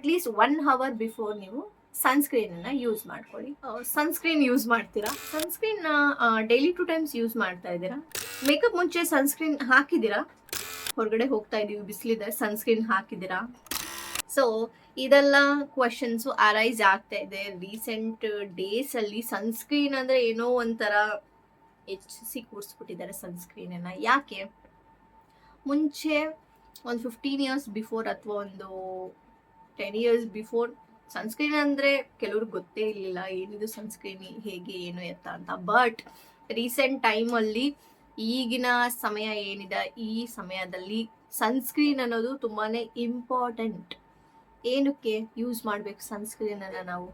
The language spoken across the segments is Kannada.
ಅಟ್ಲೀಸ್ಟ್ ಒನ್ ಅವರ್ ಬಿಫೋರ್ ನೀವು ಸನ್ಸ್ಕ್ರೀನನ್ನು ಯೂಸ್ ಮಾಡ್ಕೊಳ್ಳಿ. ಸನ್ಸ್ಕ್ರೀನ್ ಯೂಸ್ ಮಾಡ್ತೀರಾ? Sunscreen daily two times use ಮಾಡ್ತಾ ಇದ್ದೀರಾ. ಮೇಕಪ್ ಮುಂಚೆ ಸನ್ಸ್ಕ್ರೀನ್ ಹಾಕಿದ್ದೀರಾ? ಹೊರಗಡೆ ಹೋಗ್ತಾ ಇದ್ದೀವಿ ಬಿಸಿಲಿದೆ ಸನ್ಸ್ಕ್ರೀನ್ ಹಾಕಿದ್ದೀರಾ? ಸೊ ಇದೆಲ್ಲ ಕ್ವಶನ್ಸು ಅರೈಸ್ ಆಗ್ತಾ ಇದೆ. ರೀಸೆಂಟ್ ಡೇಸ್ ಅಲ್ಲಿ ಸನ್ಸ್ಕ್ರೀನ್ ಅಂದ್ರೆ ಏನೋ ಒಂಥರ ಹೆಚ್ಚಿಸಿ ಕೂರಿಸ್ಬಿಟ್ಟಿದ್ದಾರೆ ಸನ್ಸ್ಕ್ರೀನನ್ನು ಯಾಕೆ? ಮುಂಚೆ ಒಂದು ಫಿಫ್ಟೀನ್ ಇಯರ್ಸ್ ಬಿಫೋರ್ ಅಥವಾ ಒಂದು ಟೆನ್ ಇಯರ್ಸ್ ಬಿಫೋರ್ ಸನ್ಸ್ಕ್ರೀನ್ ಅಂದರೆ ಕೆಲವ್ರು ಗೊತ್ತೇ ಇರಲಿಲ್ಲ ಏನಿದು ಸನ್ಸ್ಕ್ರೀನ್ ಹೇಗೆ, ಏನು ಎತ್ತ ಅಂತ. ಬಟ್ ರೀಸೆಂಟ್ ಟೈಮಲ್ಲಿ ಈಗಿನ ಸಮಯ ಏನಿದೆ, ಈ ಸಮಯದಲ್ಲಿ ಸನ್ಸ್ಕ್ರೀನ್ ಅನ್ನೋದು ತುಂಬಾ ಇಂಪಾರ್ಟೆಂಟ್ ಏನಕ್ಕೆ ಯೂಸ್ ಮಾಡಬೇಕು ಸನ್ಸ್ಕ್ರೀನನ್ನು ನಾವು?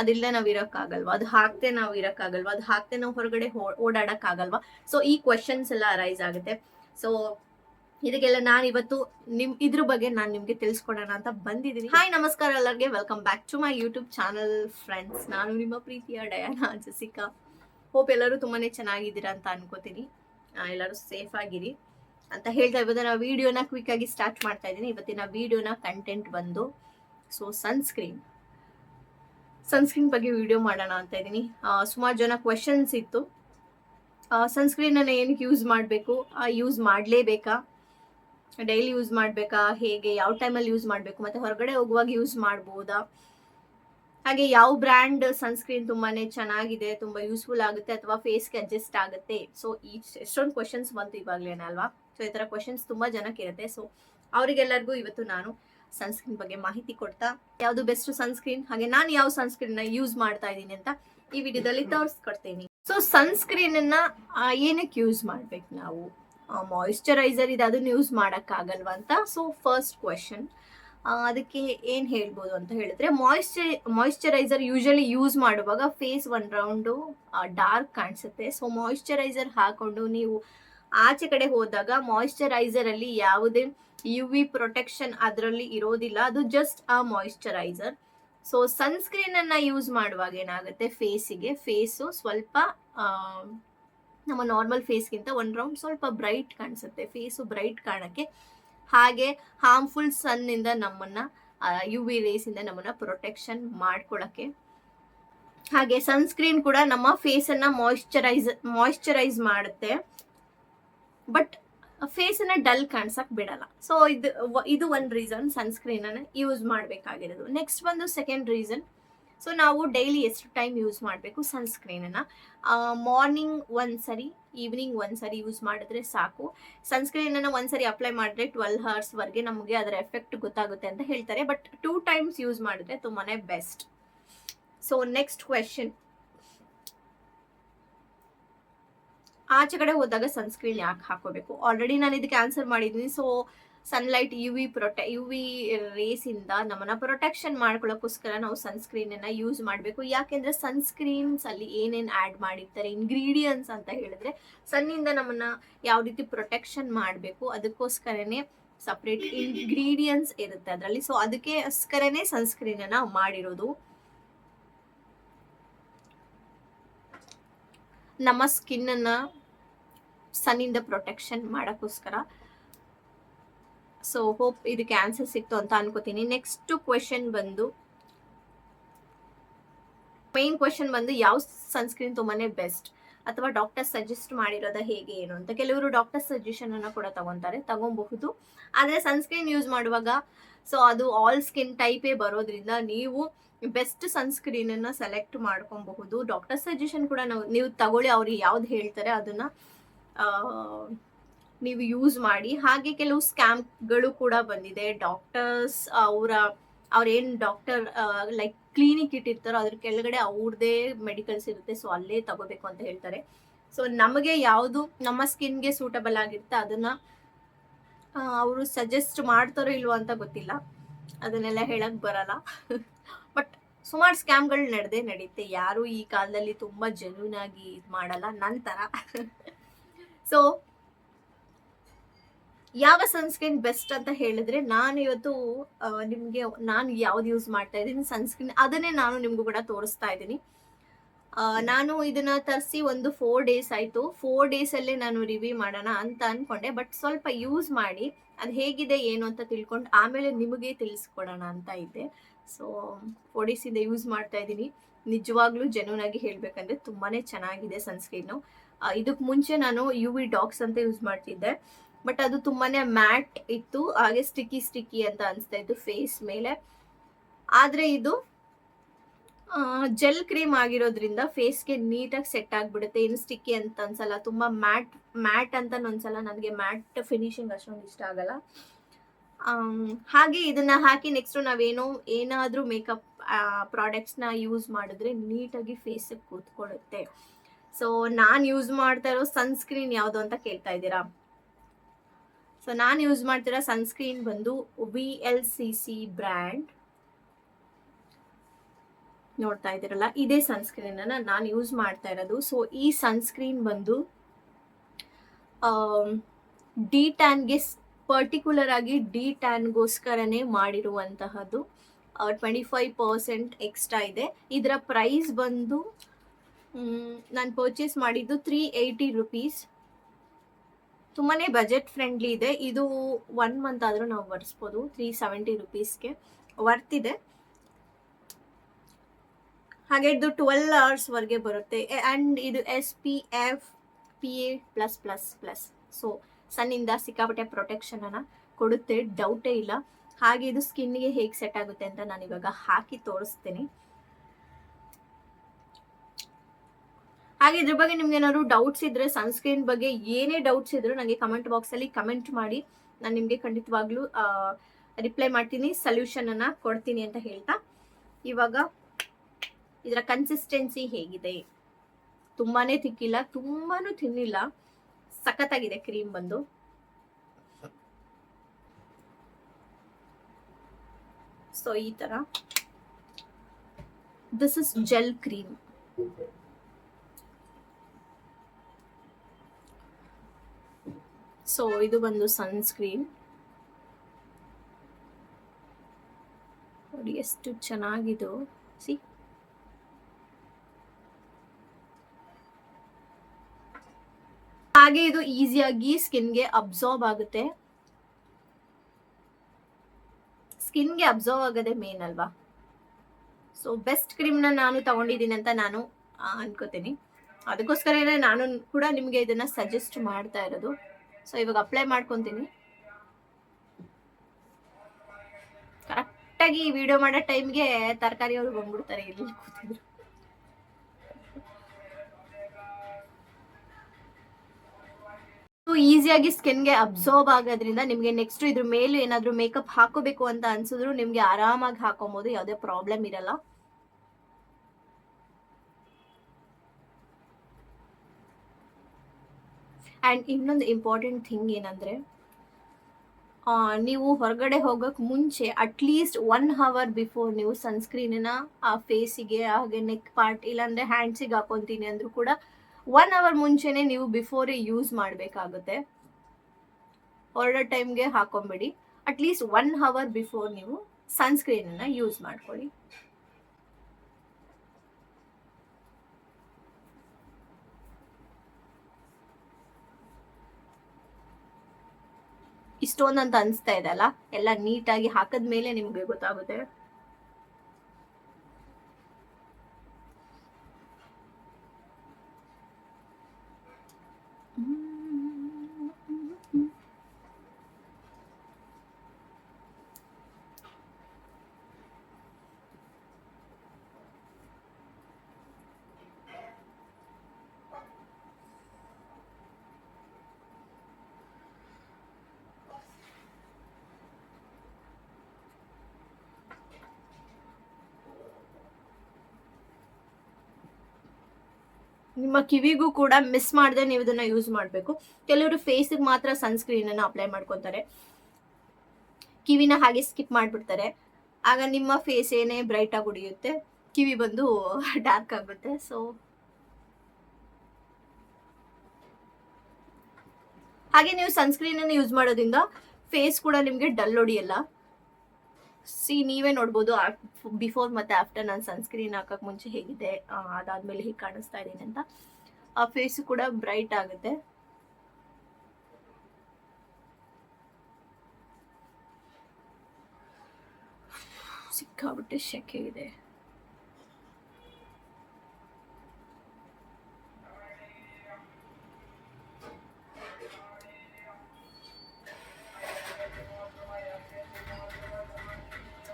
ಅದಿಲ್ಲ ನಾವು ಇರೋಕ್ಕಾಗಲ್ವಾ? ಅದು ಹಾಕ್ತೆ ನಾವು ಇರೋಕ್ಕಾಗಲ್ವಾ? ಅದು ಹಾಕ್ತೆ ನಾವು ಹೊರಗಡೆ ಓಡಾಡಕ್ಕಾಗಲ್ವಾ? ಸೊ ಈ ಕ್ವೆಶನ್ಸ್ ಎಲ್ಲ ಅರೈಸ್ ಆಗುತ್ತೆ. ಸೊ ಇದಕ್ಕೆಲ್ಲ ನಾನು ಇವತ್ತು ನಿಮ್ ಇದ್ರ ಬಗ್ಗೆ ನಾನು ನಿಮ್ಗೆ ತಿಳಿಸ್ಕೊಡೋಣ ಅಂತ ಬಂದಿದ್ದೀನಿ ಹಾಯ್ ನಮಸ್ಕಾರ ಎಲ್ಲರಿಗೆ. Welcome back to my YouTube channel friends ನಾನು ನಿಮ್ಮ ಪ್ರೀತಿಯ ಡಯಾನಾ ಜಸಿಕಾ ಹೋಪ್ ಎಲ್ಲರೂ ತುಂಬಾನೇ ಚೆನ್ನಾಗಿದ್ದೀರಾ ಅಂತ ಅನ್ಕೋತೀನಿ. ಎಲ್ಲರೂ ಸೇಫ್ ಆಗಿರಿ ಅಂತ ಹೇಳ್ತಾ ಇವತ್ತು ನಾವು ವಿಡಿಯೋನ ಕ್ವಿಕ್ ಆಗಿ ಸ್ಟಾರ್ಟ್ ಮಾಡ್ತಾ ಇದ್ದೀನಿ. ಇವತ್ತಿನ ವಿಡಿಯೋನ ಕಂಟೆಂಟ್ ಬಂದು ಸೊ ಸನ್ಸ್ಕ್ರೀನ್ ಸನ್ಸ್ಕ್ರೀನ್ ಬಗ್ಗೆ ವಿಡಿಯೋ ಮಾಡೋಣ ಅಂತ ಇದ್ದೀನಿ. ಸುಮಾರು ಜನ ಕ್ವೆಶನ್ಸ್ ಇತ್ತು. ಸನ್ಸ್ಕ್ರೀನನ್ನು ಏನಕ್ಕೆ ಯೂಸ್ ಮಾಡಬೇಕು? ಯೂಸ್ ಮಾಡಲೇಬೇಕಾ? ಡೈಲಿ ಯೂಸ್ ಮಾಡಬೇಕಾ? ಹೇಗೆ? ಯಾವ ಟೈಮಲ್ಲಿ ಯೂಸ್ ಮಾಡಬೇಕು? ಮತ್ತು ಹೊರಗಡೆ ಹೋಗುವಾಗ ಯೂಸ್ ಮಾಡ್ಬೋದಾ? ಹಾಗೆ ಯಾವ ಬ್ರ್ಯಾಂಡ್ ಸನ್ಸ್ಕ್ರೀನ್ ತುಂಬಾ ಚೆನ್ನಾಗಿದೆ, ತುಂಬ ಯೂಸ್ಫುಲ್ ಆಗುತ್ತೆ ಅಥವಾ ಫೇಸ್ಗೆ ಅಡ್ಜಸ್ಟ್ ಆಗುತ್ತೆ? ಸೊ ಈ ಎಷ್ಟೊಂದು ಕ್ವಶನ್ಸ್ ಬಂತು ಇವಾಗಲೇನೆ ಅಲ್ವಾ? ಸೊ ಈ ಥರ ಕ್ವಶನ್ಸ್ ತುಂಬ ಜನಕ್ಕೆ ಇರುತ್ತೆ. ಸೊ ಅವರಿಗೆಲ್ಲರಿಗೂ ಇವತ್ತು ನಾನು ಸನ್ಸ್ಕ್ರೀನ್ ಬಗ್ಗೆ ಮಾಹಿತಿ ಕೊಡ್ತಾ, ಯಾವುದು ಬೆಸ್ಟ್ ಸನ್ಸ್ಕ್ರೀನ್ ಹಾಗೆ ನಾನು ಯಾವ ಸನ್ಸ್ಕ್ರೀನ್ ಯೂಸ್ ಮಾಡ್ತಾ ಇದ್ದೀನಿ ಅಂತ ಈ ವಿಡಿಯೋದಲ್ಲಿ ತೋರಿಸ್ಕೊಡ್ತೀನಿ. ಸೊ ಸನ್ಸ್ಕ್ರೀನ್ ಏನಕ್ಕೆ ಯೂಸ್ ಮಾಡ್ಬೇಕು ನಾವು? ಮಾಯಿಶ್ಚರೈಸರ್ ಇದೆ, ಅದನ್ನ ಯೂಸ್ ಮಾಡೋಕ್ಕಾಗಲ್ವ ಅಂತ? ಸೊ ಫಸ್ಟ್ ಕ್ವೆಶನ್ ಅದಕ್ಕೆ ಏನು ಹೇಳ್ಬೋದು ಅಂತ ಹೇಳಿದ್ರೆ ಮಾಯಿಶ್ಚರ್ ಮಾಯಿಶ್ಚರೈಸರ್ ಯೂಶಲಿ ಯೂಸ್ ಮಾಡುವಾಗ ಫೇಸ್ ಒನ್ ರೌಂಡು ಡಾರ್ಕ್ ಕಾಣಿಸುತ್ತೆ. ಸೊ ಮಾಯಿಶ್ಚರೈಸರ್ ಹಾಕೊಂಡು ನೀವು ಆಚೆ ಕಡೆ ಹೋದಾಗ ಮಾಯಿಶ್ಚರೈಸರಲ್ಲಿ ಯಾವುದೇ ಯು ವಿ ಪ್ರೊಟೆಕ್ಷನ್ ಅದರಲ್ಲಿ ಇರೋದಿಲ್ಲ. ಅದು ಜಸ್ಟ್ ಆ ಮಾಯಿಶ್ಚರೈಸರ್ ಸೊ ಸನ್ಸ್ಕ್ರೀನನ್ನು ಯೂಸ್ ಮಾಡುವಾಗ ಏನಾಗುತ್ತೆ? ಫೇಸಿಗೆ ಫೇಸು ಸ್ವಲ್ಪ ನಮ್ಮ ನಾರ್ಮಲ್ ಫೇಸ್ಗಿಂತ ಒಂದು ರೌಂಡ್ ಸ್ವಲ್ಪ ಬ್ರೈಟ್ ಕಾಣಿಸುತ್ತೆ. ಫೇಸು ಬ್ರೈಟ್ ಕಾಣೋಕ್ಕೆ ಹಾಗೆ ಹಾರ್ಮ್ಫುಲ್ ಸನ್ನಿಂದ ನಮ್ಮನ್ನ ಯು ವಿ ರೇಸಿಂದ ನಮ್ಮನ್ನ ಪ್ರೊಟೆಕ್ಷನ್ ಮಾಡ್ಕೊಳ್ಳೋಕ್ಕೆ ಹಾಗೆ ಸನ್ಸ್ಕ್ರೀನ್ ಕೂಡ ನಮ್ಮ ಫೇಸನ್ನು ಮಾಯಿಶ್ಚರೈಸ್ ಮಾಯಿಶ್ಚರೈಸ್ ಮಾಡುತ್ತೆ. ಬಟ್ ಫೇಸನ್ನ ಡಲ್ ಕಾಣಿಸಕ್ ಬಿಡಲ್ಲ. ಸೊ ಇದು ಇದು ಒಂದು ರೀಸನ್ ಸನ್ಸ್ಕ್ರೀನ್ ಅನ್ನ ಯೂಸ್ ಮಾಡಬೇಕಾಗಿರೋದು. ನೆಕ್ಸ್ಟ್ ಒಂದು ಸೆಕೆಂಡ್ ರೀಸನ್ ಸೊ ನಾವು ಡೈಲಿ ಎಷ್ಟು ಟೈಮ್ ಯೂಸ್ ಮಾಡಬೇಕು ಸನ್ಸ್ಕ್ರೀನನ್ನು ಮಾರ್ನಿಂಗ್ ಒಂದ್ಸರಿ ಈವ್ನಿಂಗ್ ಒಂದ್ಸರಿ ಯೂಸ್ ಮಾಡಿದ್ರೆ ಸಾಕು. ಸನ್ಸ್ಕ್ರೀನನ್ನು ಒಂದ್ಸರಿ ಅಪ್ಲೈ ಮಾಡಿದ್ರೆ ಟ್ವೆಲ್ ಹವರ್ಸ್ವರೆಗೆ ನಮಗೆ ಅದರ ಎಫೆಕ್ಟ್ ಗೊತ್ತಾಗುತ್ತೆ ಅಂತ ಹೇಳ್ತಾರೆ. ಬಟ್ ಟೂ ಟೈಮ್ಸ್ ಯೂಸ್ ಮಾಡಿದ್ರೆ ತುಂಬಾ ಬೆಸ್ಟ್ ಸೊ ನೆಕ್ಸ್ಟ್ ಕ್ವೆಶನ್ ಆಚೆ ಕಡೆ ಹೋದಾಗ ಸನ್ಸ್ಕ್ರೀನ್ ಯಾಕೆ ಹಾಕೋಬೇಕು ಆಲ್ರೆಡಿ ನಾನು ಇದಕ್ಕೆ ಆನ್ಸರ್ ಮಾಡಿದ್ದೀನಿ. ಸೊ ಸನ್ಲೈಟ್ ಯು ವಿ ಪ್ರೊಟೆ ಯು ವಿ ರೇಸಿಂದ ನಮ್ಮನ್ನ ಪ್ರೊಟೆಕ್ಷನ್ ಮಾಡ್ಕೊಳ್ಳೋಕ್ಕೋಸ್ಕರ ನಾವು ಸನ್ಸ್ಕ್ರೀನನ್ನು ಯೂಸ್ ಮಾಡಬೇಕು. ಯಾಕೆಂದ್ರೆ ಸನ್ಸ್ಕ್ರೀನ್ಸ್ ಅಲ್ಲಿ ಏನೇನು ಆ್ಯಡ್ ಮಾಡಿರ್ತಾರೆ ಇಂಗ್ರೀಡಿಯೆಂಟ್ಸ್ ಅಂತ ಹೇಳಿದ್ರೆ ಸನ್ನಿಂದ ನಮ್ಮನ್ನ ಯಾವ ರೀತಿ ಪ್ರೊಟೆಕ್ಷನ್ ಮಾಡಬೇಕು, ಅದಕ್ಕೋಸ್ಕರನೇ ಸಪ್ರೇಟ್ ಇಂಗ್ರೀಡಿಯೆಂಟ್ಸ್ ಇರುತ್ತೆ ಅದರಲ್ಲಿ. ಸೊ ಅದಕ್ಕೋಸ್ಕರನೇ ಸನ್ಸ್ಕ್ರೀನನ್ನು ಮಾಡಿರೋದು. ನಮ್ಮ ಸ್ಕಿನ್ನನ್ನು ಸನ್ನಿಂದ ಪ್ರೊಟೆಕ್ಷನ್ ಮಾಡೋಕ್ಕೋಸ್ಕರ ಸೊ ಹೋಪ್ ಇದಕ್ಕೆ ಆನ್ಸರ್ ಸಿಕ್ತು ಅಂತ ಅನ್ಕೋತೀನಿ. ನೆಕ್ಸ್ಟ್ ಕ್ವೆಶನ್ ಬಂದು ಮೇನ್ ಕ್ವೆಶನ್ ಬಂದು ಯಾವ ಸನ್ಸ್ಕ್ರೀನ್ ತುಂಬಾನೇ ಬೆಸ್ಟ್ ಅಥವಾ ಡಾಕ್ಟರ್ ಸಜೆಸ್ಟ್ ಮಾಡಿರೋದ ಹೇಗೆ ಏನು ಅಂತ ಕೆಲವರು ಡಾಕ್ಟರ್ ಸಜೆಷನ್ ಅನ್ನ ಕೂಡ ತಗೊಂತಾರೆ, ತಗೊಬಹುದು. ಆದರೆ ಸನ್ಸ್ಕ್ರೀನ್ ಯೂಸ್ ಮಾಡುವಾಗ ಸೊ ಅದು ಆಲ್ ಸ್ಕಿನ್ ಟೈಪೇ ಬರೋದ್ರಿಂದ ನೀವು ಬೆಸ್ಟ್ ಸನ್ಸ್ಕ್ರೀನ್ ಅನ್ನ ಸೆಲೆಕ್ಟ್ ಮಾಡ್ಕೊಬಹುದು. ಡಾಕ್ಟರ್ ಸಜೆಷನ್ ಕೂಡ ನಾವು, ನೀವು ತಗೊಳ್ಳಿ ಅವ್ರಿಗೆ ಯಾವ್ದು ಹೇಳ್ತಾರೆ ಅದನ್ನ ನೀವು ಯೂಸ್ ಮಾಡಿ. ಹಾಗೆ ಕೆಲವು ಸ್ಕ್ಯಾಮ್ಗಳು ಕೂಡ ಬಂದಿದೆ. ಡಾಕ್ಟರ್ಸ್ ಅವರ ಅವ್ರೇನು ಡಾಕ್ಟರ್ ಲೈಕ್ ಕ್ಲಿನಿಕ್ ಇಟ್ಟಿರ್ತಾರೋ ಅದ್ರ ಕೆಳಗಡೆ ಅವ್ರದ್ದೇ ಮೆಡಿಕಲ್ಸ್ ಇರುತ್ತೆ. ಸೊ ಅಲ್ಲೇ ತಗೋಬೇಕು ಅಂತ ಹೇಳ್ತಾರೆ. ಸೊ ನಮಗೆ ಯಾವುದು, ನಮ್ಮ ಸ್ಕಿನ್ಗೆ ಸೂಟಬಲ್ ಆಗಿರುತ್ತೆ ಅದನ್ನ ಅವರು ಸಜೆಸ್ಟ್ ಮಾಡ್ತಾರೋ ಇಲ್ವೋ ಅಂತ ಗೊತ್ತಿಲ್ಲ. ಅದನ್ನೆಲ್ಲ ಹೇಳಕ್ ಬರಲ್ಲ. ಬಟ್ ಸುಮಾರು ಸ್ಕ್ಯಾಮ್ಗಳು ನಡೆದೇ ನಡೆಯುತ್ತೆ ಯಾರು ಈ ಕಾಲದಲ್ಲಿ ತುಂಬಾ ಜೆನ್ಯೂನ್ ಆಗಿ ಇದು ಮಾಡಲ್ಲ. ನಂತರ. ಸೊ ಯಾವ ಸನ್ಸ್ಕ್ರೀನ್ ಬೆಸ್ಟ್ ಅಂತ ಹೇಳಿದ್ರೆ ನಾನು ಇವತ್ತು ನಿಮಗೆ ನಾನು ಯಾವ್ದು ಯೂಸ್ ಮಾಡ್ತಾ ಇದ್ದೀನಿ ಸನ್ಸ್ಕ್ರೀನ್ ಅದನ್ನೇ ನಾನು ನಿಮ್ಗೂ ಕೂಡ ತೋರಿಸ್ತಾ ಇದ್ದೀನಿ. ನಾನು ಇದನ್ನ ತರಿಸಿ ಒಂದು ಫೋರ್ ಡೇಸ್ ಆಯ್ತು. ಫೋರ್ ಡೇಸ್ ಅಲ್ಲೇ ನಾನು ರಿವ್ಯೂ ಮಾಡೋಣ ಅಂತ ಅನ್ಕೊಂಡೆ. ಬಟ್ ಸ್ವಲ್ಪ ಯೂಸ್ ಮಾಡಿ, ಅದು ಹೇಗಿದೆ, ಏನು ಅಂತ ತಿಳ್ಕೊಂಡು ಆಮೇಲೆ ನಿಮಗೆ ತಿಳಿಸ್ಕೊಡೋಣ ಅಂತ ಇದ್ದೆ. ಸೊ ಫೋರ್ ಡೇಸಿಂದ ಯೂಸ್ ಮಾಡ್ತಾ ಇದ್ದೀನಿ. ನಿಜವಾಗ್ಲೂ ಜೆನ್ಯೂನ್ ಹೇಳ್ಬೇಕಂದ್ರೆ ತುಂಬಾನೇ ಚೆನ್ನಾಗಿದೆ ಸನ್ಸ್ಕ್ರೀನು ಇದಕ್ಕೆ ಮುಂಚೆ ನಾನು ಯು ವಿ ಡಾಕ್ಸ್ ಅಂತ ಯೂಸ್ ಮಾಡ್ತಿದ್ದೆ. ಬಟ್ ಅದು ತುಂಬಾನೇ ಮ್ಯಾಟ್ ಇತ್ತು, ಹಾಗೆ ಸ್ಟಿಕ್ಕಿ ಸ್ಟಿಕ್ಕಿ ಅಂತ ಅನಿಸ್ತಾ ಇತ್ತು ಫೇಸ್ ಮೇಲೆ. ಆದ್ರೆ ಇದು ಜೆಲ್ ಕ್ರೀಮ್ ಆಗಿರೋದ್ರಿಂದ ಫೇಸ್ಗೆ ನೀಟಾಗಿ ಸೆಟ್ ಆಗಿಬಿಡುತ್ತೆ. ಏನು ಸ್ಟಿಕ್ಕಿ ಅಂತ ಅನ್ಸಲ್ಲ, ತುಂಬ ಮ್ಯಾಟ್ ಮ್ಯಾಟ್ ಅಂತ ಅನ್ಸಲ್ಲ, ನನಗೆ ಮ್ಯಾಟ್ ಫಿನಿಶಿಂಗ್ ಅಷ್ಟೊಂದು ಇಷ್ಟ ಆಗಲ್ಲ. ಹಾಗೆ ಇದನ್ನ ಹಾಕಿ ನೆಕ್ಸ್ಟ್ ನಾವೇನೋ ಏನಾದರೂ ಮೇಕಪ್ ಪ್ರಾಡಕ್ಟ್ಸ್ನ ಯೂಸ್ ಮಾಡಿದ್ರೆ ನೀಟಾಗಿ ಫೇಸಿಗೆ ಕೂತ್ಕೊಳ್ಳುತ್ತೆ. ಸೊ, ನಾನು ಯೂಸ್ ಮಾಡ್ತಾ ಇರೋ ಸನ್ಸ್ಕ್ರೀನ್ ಯಾವುದು ಅಂತ ಕೇಳ್ತಾ ಇದ್ದೀರಾ? ಸೊ ನಾನು ಯೂಸ್ ಮಾಡ್ತಿರೋ ಸನ್ಸ್ಕ್ರೀನ್ ಬಂದು V L C C brand ನೋಡ್ತಾ ಇದ್ದೀರಲ್ಲ, ಇದೇ ಸನ್ಸ್ಕ್ರೀನ್ ಅನ್ನ ನಾನು ಯೂಸ್ ಮಾಡ್ತಾ ಇರೋದು. ಸೊ ಈ ಸನ್ಸ್ಕ್ರೀನ್ ಬಂದು ಡಿ ಟ್ಯಾನ್ಗೆ ಪರ್ಟಿಕ್ಯುಲರ್ ಆಗಿ ಡಿ ಟ್ಯಾನ್ಗೋಸ್ಕರನೇ ಮಾಡಿರುವಂತಹದ್ದು. ಟ್ವೆಂಟಿ ಫೈವ್ ಪರ್ಸೆಂಟ್ ಎಕ್ಸ್ಟ್ರಾ ಇದೆ. ಇದರ ಪ್ರೈಸ್ ಬಂದು ನಾನು ಪರ್ಚೇಸ್ ಮಾಡಿದ್ದು ತ್ರೀ ಏಯ್ಟಿ ರುಪೀಸ್ ತುಂಬಾ ಬಜೆಟ್ ಫ್ರೆಂಡ್ಲಿ ಇದೆ. ಇದು ಒನ್ ಮಂತ್ ಆದರೂ ನಾವು ಬರ್ಸ್ಬೋದು ತ್ರೀ ಸೆವೆಂಟಿ ರುಪೀಸ್ಗೆ ವರ್ತ್ ಇದೆ. ಹಾಗೆ ಇದು ಟ್ವೆಲ್ ಅವರ್ಸ್ವರೆಗೆ ಬರುತ್ತೆ. ಆ್ಯಂಡ್ ಇದು S P F P A plus plus plus so ಸನ್ನಿಂದ ಸಿಕ್ಕಾಪಟ್ಟೆ ಪ್ರೊಟೆಕ್ಷನನ್ನು ಕೊಡುತ್ತೆ. ಡೌಟೇ ಇಲ್ಲ. ಹಾಗೆ ಇದು ಸ್ಕಿನ್ಗೆ ಹೇಗೆ ಸೆಟ್ ಆಗುತ್ತೆ ಅಂತ ನಾನು ಇವಾಗ ಹಾಕಿ ತೋರಿಸ್ತೀನಿ. ಹಾಗೆ ಇದ್ರ ಬಗ್ಗೆ ನಿಮ್ಗೆ ಏನಾದ್ರು ಡೌಟ್ಸ್ ಇದ್ರೆ ಸನ್ಸ್ಕ್ರೀನ್ ಬಗ್ಗೆ ಏನೇ ಡೌಟ್ಸ್ ಇದ್ರು ನನಗೆ ಕಮೆಂಟ್ ಬಾಕ್ಸಲ್ಲಿ ಕಮೆಂಟ್ ಮಾಡಿ. ನಾನು ನಿಮ್ಗೆ ಖಂಡಿತವಾಗ್ಲೂ ರಿಪ್ಲೈ ಮಾಡ್ತೀನಿ ಸೊಲ್ಯೂಷನ್ ಅನ್ನ ಕೊಡ್ತೀನಿ ಅಂತ ಹೇಳ್ತಾ. ಇವಾಗ ಇದರ ಕನ್ಸಿಸ್ಟೆನ್ಸಿ ಹೇಗಿದೆ? ತುಂಬಾನೇ ತಿಕ್ಕಿಲ್ಲ, ತುಂಬಾನು ತಿನ್ನಿಲ್ಲ. ಸಖತ್ತಾಗಿದೆ ಕ್ರೀಮ್ ಬಂದು. ಸೊ ಈ ತರ. This is gel cream so ಇದು ಬಂದು ಸನ್ಸ್ಕ್ರೀನ್ ನೋಡಿ ಎಷ್ಟು ಚೆನ್ನಾಗಿದು. ಸಿ. ಹಾಗೆ ಇದು ಈಸಿಯಾಗಿ ಸ್ಕಿನ್ಗೆ ಅಬ್ಸಾರ್ಬ್ ಆಗುತ್ತೆ. ಸ್ಕಿನ್ಗೆ ಅಬ್ಸರ್ವ್ ಆಗೋದೇ ಮೇನ್ ಅಲ್ವಾ? ಸೊ ಬೆಸ್ಟ್ ಕ್ರೀಮ್ನ ನಾನು ತಗೊಂಡಿದ್ದೀನಿ ಅಂತ ನಾನು ಅನ್ಕೋತೀನಿ. ಅದಕ್ಕೋಸ್ಕರನೇ ನಾನು ಕೂಡ ನಿಮಗೆ ಇದನ್ನ ಸಜೆಸ್ಟ್ ಮಾಡ್ತಾ ಇರೋದು. ಸೊ ಇವಾಗ ಅಪ್ಲೈ ಮಾಡ್ಕೊತೀನಿ. ಕರೆಕ್ಟಾಗಿ ವಿಡಿಯೋ ಮಾಡೋ ಟೈಮ್ಗೆ ತರಕಾರಿ ಅವರು ಬಂದ್ಬಿಡ್ತಾರೆ ಇಲ್ಲಿ ಕೂತಿದ್ರು. ಈಸಿಯಾಗಿ ಸ್ಕಿನ್ಗೆ ಅಬ್ಸರ್ವ್ ಆಗೋದ್ರಿಂದ ನಿಮಗೆ ನೆಕ್ಸ್ಟ್ ಇದ್ರ ಮೇಲೆ ಏನಾದರೂ ಮೇಕಪ್ ಹಾಕೋಬೇಕು ಅಂತ ಅನ್ಸಿದ್ರು ನಿಮಗೆ ಆರಾಮಾಗಿ ಹಾಕೊಬೋದು, ಯಾವುದೇ ಪ್ರಾಬ್ಲಮ್ ಇರಲ್ಲ. ಆ್ಯಂಡ್ ಇನ್ನೊಂದು ಇಂಪಾರ್ಟೆಂಟ್ ಥಿಂಗ್ ಏನಂದರೆ ನೀವು ಹೊರಗಡೆ ಹೋಗೋಕ್ಕೆ ಮುಂಚೆ ಅಟ್ಲೀಸ್ಟ್ ಒನ್ ಅವರ್ ಬಿಫೋರ್ ನೀವು ಸನ್ಸ್ಕ್ರೀನನ್ನ ಆ ಫೇಸಿಗೆ ಹಾಗೆ ನೆಕ್ ಪಾರ್ಟ್ ಇಲ್ಲಾಂದರೆ ಹ್ಯಾಂಡ್ಸಿಗೆ ಹಾಕೊತೀನಿ ಅಂದರೂ ಕೂಡ ಒನ್ ಅವರ್ ಮುಂಚೆನೆ ನೀವು ಬಿಫೋರೇ ಯೂಸ್ ಮಾಡಬೇಕಾಗುತ್ತೆ. ಹೊರಡೋ ಟೈಮ್ಗೆ ಹಾಕೊಂಬಿಡಿ. At least one hour before ನೀವು ಸನ್ಸ್ಕ್ರೀನನ್ನು ಯೂಸ್ ಮಾಡ್ಕೊಳ್ಳಿ. ಇಷ್ಟೊಂದಂತ ಅನ್ಸ್ತಾ ಇದೆ ಅಲ್ಲ? ಎಲ್ಲ ನೀಟಾಗಿ ಹಾಕಿದ್ಮೇಲೆ ನಿಮಗೆ ಗೊತ್ತಾಗುತ್ತೆ. ನಿಮ್ಮ ಕಿವಿಗೂ ಕೂಡ ಮಿಸ್ ಮಾಡದೆ ನೀವು ಇದನ್ನ ಯೂಸ್ ಮಾಡಬೇಕು. ಕೆಲವರು ಫೇಸಿಗೆ ಮಾತ್ರ ಸನ್ಸ್ಕ್ರೀನ್ ಅನ್ನು ಅಪ್ಲೈ ಮಾಡ್ಕೊತಾರೆ. ಕಿವಿನ ಹಾಗೆ ಸ್ಕಿಪ್ ಮಾಡಿಬಿಡ್ತಾರೆ. ಆಗ ನಿಮ್ಮ ಫೇಸ್ ಏನೇ ಬ್ರೈಟ್ ಆಗಿ ಉಡಿಯುತ್ತೆ, ಕಿವಿ ಬಂದು ಡಾರ್ಕ್ ಆಗುತ್ತೆ. ಸೊ ಹಾಗೆ ನೀವು ಸನ್ಸ್ಕ್ರೀನ್ ಅನ್ನು ಯೂಸ್ ಮಾಡೋದ್ರಿಂದ ಫೇಸ್ ಕೂಡ ನಿಮಗೆ ಡಲ್ ಹೊಡಿಯಲ್ಲ ಸಿ ನೀವೇ ನೋಡ್ಬೋದು ಬಿಫೋರ್ ಮತ್ತು ಆಫ್ಟರ್ ನಾನು ಸನ್ಸ್ಕ್ರೀನ್ ಹಾಕೋಕೆ ಮುಂಚೆ ಹೇಗಿದೆ ಅದಾದಮೇಲೆ ಹೀಗೆ ಕಾಣಿಸ್ತಾ ಇದ್ದೀನಿ ಅಂತ. ಆ ಫೇಸು ಕೂಡ ಬ್ರೈಟ್ ಆಗುತ್ತೆ. ಸಿಕ್ಕಾಬಿಟ್ಟೆ ಶೆಕೆ ಇದೆ.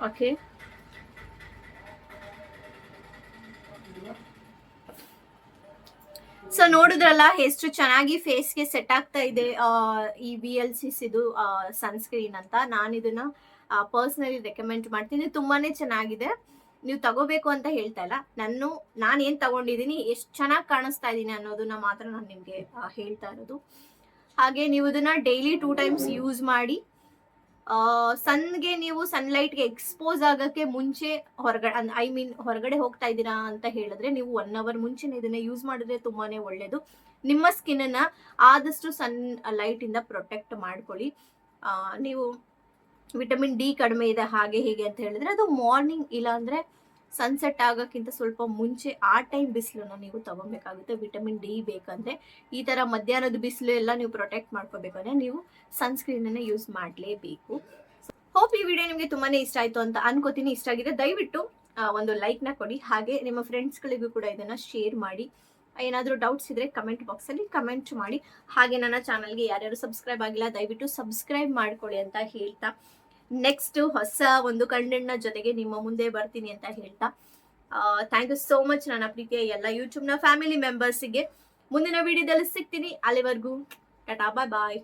ಓಕೆ ಸೊ ನೋಡಿದ್ರಲ್ಲ, ಎಷ್ಟು ಚೆನ್ನಾಗಿ ಫೇಸ್ಗೆ ಸೆಟ್ ಆಗ್ತಾ ಇದೆ ಈ ವಿ ಎಲ್ ಸಿಸ್ ಇದು ಸನ್ಸ್ಕ್ರೀನ್ ಅಂತ. ನಾನು ಇದನ್ನ ಪರ್ಸ್ನಲಿ ರೆಕಮೆಂಡ್ ಮಾಡ್ತೀನಿ. ತುಂಬಾನೇ ಚೆನ್ನಾಗಿದೆ. ನೀವು ತಗೋಬೇಕು ಅಂತ ಹೇಳ್ತಾ ಇಲ್ಲ. ನಾನು ನಾನು ಏನು ತಗೊಂಡಿದ್ದೀನಿ, ಎಷ್ಟು ಚೆನ್ನಾಗಿ ಕಾಣಿಸ್ತಾ ಇದ್ದೀನಿ ಅನ್ನೋದನ್ನ ಮಾತ್ರ ನಾನು ನಿಮಗೆ ಹೇಳ್ತಾ ಇರೋದು. ಹಾಗೆ ನೀವು ಇದನ್ನ ಡೈಲಿ ಟೂ ಟೈಮ್ಸ್ ಯೂಸ್ ಮಾಡಿ ಸನ್ಗೆ ನೀವು ಸನ್ಲೈಟ್ಗೆ ಎಕ್ಸ್ಪೋಸ್ ಆಗಕ್ಕೆ ಮುಂಚೆ ಹೊರಗಡೆ ಐ ಮೀನ್ ಹೊರಗಡೆ ಹೋಗ್ತಾ ಇದ್ದೀರಾ ಅಂತ ಹೇಳಿದ್ರೆ ನೀವು ಒನ್ ಅವರ್ ಮುಂಚೆನೆ ಇದನ್ನ ಯೂಸ್ ಮಾಡಿದ್ರೆ ತುಂಬಾನೇ ಒಳ್ಳೇದು. ನಿಮ್ಮ ಸ್ಕಿನ್ ಅನ್ನ ಆದಷ್ಟು ಸನ್ ಲೈಟ್ ಇಂದ ಪ್ರೊಟೆಕ್ಟ್ ಮಾಡ್ಕೊಳ್ಳಿ. ನೀವು ವಿಟಮಿನ್ ಡಿ ಕಡಿಮೆ ಇದೆ ಹಾಗೆ ಹೀಗೆ ಅಂತ ಹೇಳಿದ್ರೆ ಅದು ಮಾರ್ನಿಂಗ್ ಇಲ್ಲ ಅಂದ್ರೆ ಸನ್ಸೆಟ್ ಆಗೋಕ್ಕಿಂತ ಸ್ವಲ್ಪ ಮುಂಚೆ ಆ ಟೈಮ್ ಬಿಸಿಲನ್ನು ನೀವು ತಗೊಬೇಕಾಗುತ್ತೆ ವಿಟಮಿನ್ ಡಿ ಬೇಕಂದ್ರೆ ಈ ತರ ಮಧ್ಯಾಹ್ನದ ಬಿಸಿಲು ಎಲ್ಲ ನೀವು ಪ್ರೊಟೆಕ್ಟ್ ಮಾಡ್ಕೋಬೇಕಂದ್ರೆ ನೀವು ಸನ್ಸ್ಕ್ರೀನ್ ಅನ್ನ ಯೂಸ್ ಮಾಡಲೇಬೇಕು. ಹೋಪ್ ಈ ವಿಡಿಯೋ ನಿಮಗೆ ತುಂಬಾನೇ ಇಷ್ಟ ಆಯ್ತು ಅಂತ ಅನ್ಕೋತೀನಿ. ಇಷ್ಟ ಆಗಿದೆ, ದಯವಿಟ್ಟು ಒಂದು ಲೈಕ್ನ ಕೊಡಿ. ಹಾಗೆ ನಿಮ್ಮ ಫ್ರೆಂಡ್ಸ್ಗಳಿಗೂ ಕೂಡ ಇದನ್ನ ಶೇರ್ ಮಾಡಿ. ಏನಾದರೂ ಡೌಟ್ಸ್ ಇದ್ರೆ ಕಮೆಂಟ್ ಬಾಕ್ಸ್ ಅಲ್ಲಿ ಕಮೆಂಟ್ ಮಾಡಿ. ಹಾಗೆ ನನ್ನ ಚಾನಲ್ಗೆ ಯಾರ್ಯಾರು ಸಬ್ಸ್ಕ್ರೈಬ್ ಆಗಿಲ್ಲ, ದಯವಿಟ್ಟು ಸಬ್ಸ್ಕ್ರೈಬ್ ಮಾಡ್ಕೊಳ್ಳಿ ಅಂತ ಹೇಳ್ತಾ ನೆಕ್ಸ್ಟ್ ಹೊಸ ಒಂದು ಕಂಟೆಂಟ್ನ ಜೊತೆಗೆ ನಿಮ್ಮ ಮುಂದೆ ಬರ್ತೀನಿ ಅಂತ ಹೇಳ್ತಾ. ಥ್ಯಾಂಕ್ ಯು ಸೋ ಮಚ್ ನನ್ನ ಪ್ರೀತಿಯ ಎಲ್ಲ ಯೂಟ್ಯೂಬ್ನ ಫ್ಯಾಮಿಲಿ ಮೆಂಬರ್ಸಿಗೆ ಮುಂದಿನ ವಿಡಿಯೋದಲ್ಲಿ ಸಿಗ್ತೀನಿ. ಅಲ್ಲಿವರೆಗೂ, ಟಾಟಾ ಬಾಯ್ ಬಾಯ್